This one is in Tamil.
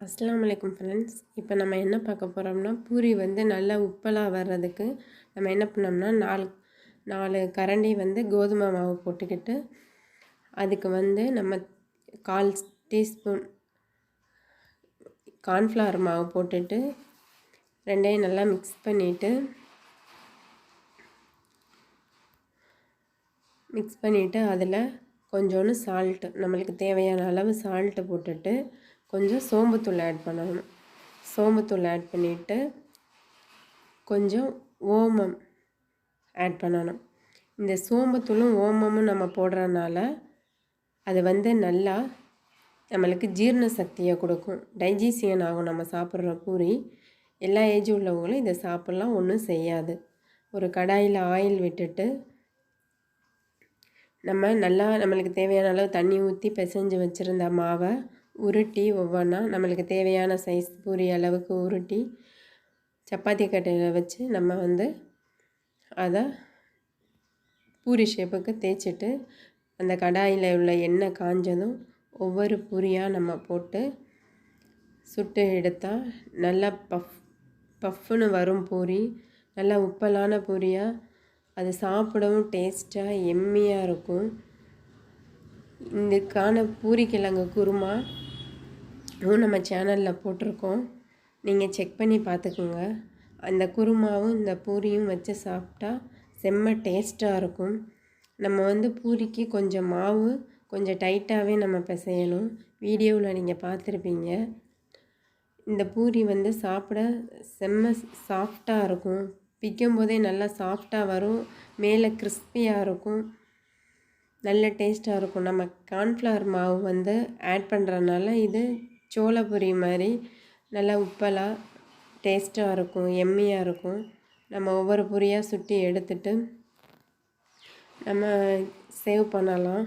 அஸ்ஸலாமு ஃப்ரெண்ட்ஸ். இப்போ நம்ம என்ன பார்க்க போகிறோம்னா பூரி வந்து நல்லா உப்பலாக வர்றதுக்கு நம்ம என்ன பண்ணோம்னா நாலு நாலு கரண்டி வந்து கோதுமை மாவு போட்டுக்கிட்டு அதுக்கு வந்து நம்ம கால் டீஸ்பூன் கார்ன்ஃப்ளவர் மாவு போட்டுட்டு ரெண்டையும் நல்லா மிக்ஸ் பண்ணிவிட்டு மிக்ஸ் பண்ணிவிட்டு அதில் கொஞ்சோண்டு சால்ட்டு நம்மளுக்கு தேவையான அளவு சால்ட்டு போட்டுட்டு கொஞ்சம் சோம்புத்தூள் ஆட் பண்ணணும். சோம்புத்தூள் ஆட் பண்ணிவிட்டு கொஞ்சம் ஓமம் ஆட் பண்ணணும். இந்த சோம்புத்தூளும் ஓமமும் நம்ம போடுறதுனால அது வந்து நல்லா நம்மளுக்கு ஜீரண சக்தியை கொடுக்கும். டைஜீசியன் ஆகும் நம்ம சாப்பிட்ற பூரி. எல்லா ஏஜ் உள்ளவங்களும் இதை சாப்பிட்லாம் ஒன்றும் செய்யாது. ஒரு கடாயில் ஆயில் விட்டுட்டு நம்ம நல்லா நம்மளுக்கு தேவையான அளவு தண்ணி ஊற்றி பிசைஞ்சு வச்சுருந்த மாவை உருட்டி ஒவ்வொன்றா நம்மளுக்கு தேவையான சைஸ் பூரி அளவுக்கு உருட்டி சப்பாத்தி கட்டையில் வச்சு நம்ம வந்து அதை பூரி ஷேப்புக்கு தேய்ச்சிட்டு அந்த கடாயில் உள்ள எண்ணெய் காஞ்சதும் ஒவ்வொரு பூரியாக நம்ம போட்டு சுட்டு எடுத்தால் நல்லா பஃப் பஃப்னு வரும் பூரி. நல்லா உப்பலான பூரியாக அது சாப்பிடவும் டேஸ்ட்டாக எம்மியாக இருக்கும். இதுக்கான பூரி கிழங்கு குருமா நம்ம சேனலில் போட்டிருக்கோம். நீங்கள் செக் பண்ணி பார்த்துக்குங்க அந்த குருமாவும் இந்த பூரியும் வச்சு சாப்பிட்டா செம்ம டேஸ்ட்டாக இருக்கும். நம்ம வந்து பூரிக்கு கொஞ்சம் மாவு கொஞ்சம் டைட்டாகவே நம்ம பிசையணும். வீடியோவில் நீங்கள் பார்த்துருப்பீங்க இந்த பூரி வந்து சாப்பிட செம்ம சாஃப்டாக இருக்கும். பிக்கும் போதே நல்லா சாஃப்டாக வரும். மேலே கிறிஸ்பியாக இருக்கும். நல்ல டேஸ்ட்டாக இருக்கும். நம்ம கார்ன்ஃப்ளவர் மாவு வந்து ஆட் பண்ணுறதுனால இது சோளப்பொரி மாதிரி நல்லா உப்பெல்லாம் டேஸ்ட்டாக இருக்கும் எம்மியாக இருக்கும். நம்ம ஒவ்வொரு பொரியாக சுட்டி எடுத்துட்டு நம்ம சேவ் பண்ணலாம்.